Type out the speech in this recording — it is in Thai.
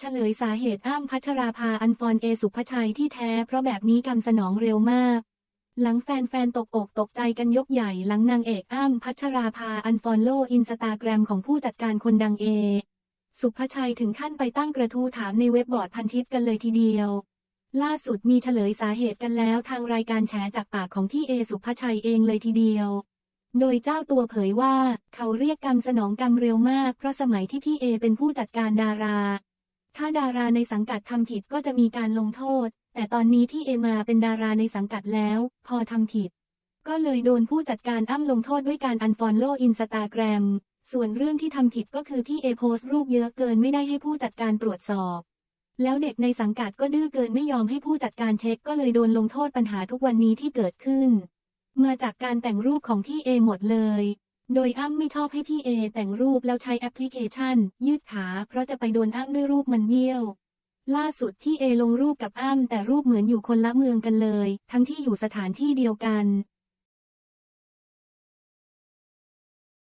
เฉลยสาเหตุอ้ำพัชราภาอันฟอนเอสุภชัยที่แท้เพราะแบบนี้กำสนองเร็วมาก หลังแฟนๆ ตกอกตกใจกันยกใหญ่หลังนางเอกอ้ำพัชราภาอันฟอนโลอินสตาแกรมของผู้จัดการคนดังเอ สุภชัยถึงขั้นไปตั้งกระทู้ถามในเว็บบอร์ดพันทิปกันเลยทีเดียว ล่าสุดมีเฉลยสาเหตุกันแล้วทางรายการแฉจากปากของที่เอสุภชัยเองเลยทีเดียวโดยเจ้าตัวเผยว่า เขาเรียกกรรมสนองกรรมเร็วมาก เพราะสมัยที่พี่เอเป็นผู้จัดการดารา ถ้าดาราในสังกัดทำผิดก็จะมีการลงโทษ แต่ตอนนี้ที่เอมาเป็นดาราในสังกัดแล้ว พอทำผิด ก็เลยโดนผู้จัดการอ้ำลงโทษด้วยการอันฟอลโล่อินสตาแกรม ส่วนเรื่องที่ทำผิดก็คือที่เอโพสรูปเยอะเกินไม่ได้ให้ผู้จัดการตรวจสอบ แล้วเด็กในสังกัดก็ดื้อเกินไม่ยอมให้ผู้จัดการเช็คก็เลยโดนลงโทษปัญหาทุกวันนี้ที่เกิดขึ้น มาจากการแต่งรูปของพี่เอหมดเลย โดยอ้ำไม่ชอบให้พี่เอแต่งรูปแล้วใช้แอปพลิเคชัน ยืดขาเพราะจะไปโดนอ้ำด้วยรูปมันเยี่ยว ล่าสุดที่เอลงรูปกับอ้ำแต่รูปเหมือนอยู่คนละเมืองกันเลย ทั้งที่อยู่สถานที่เดียวกัน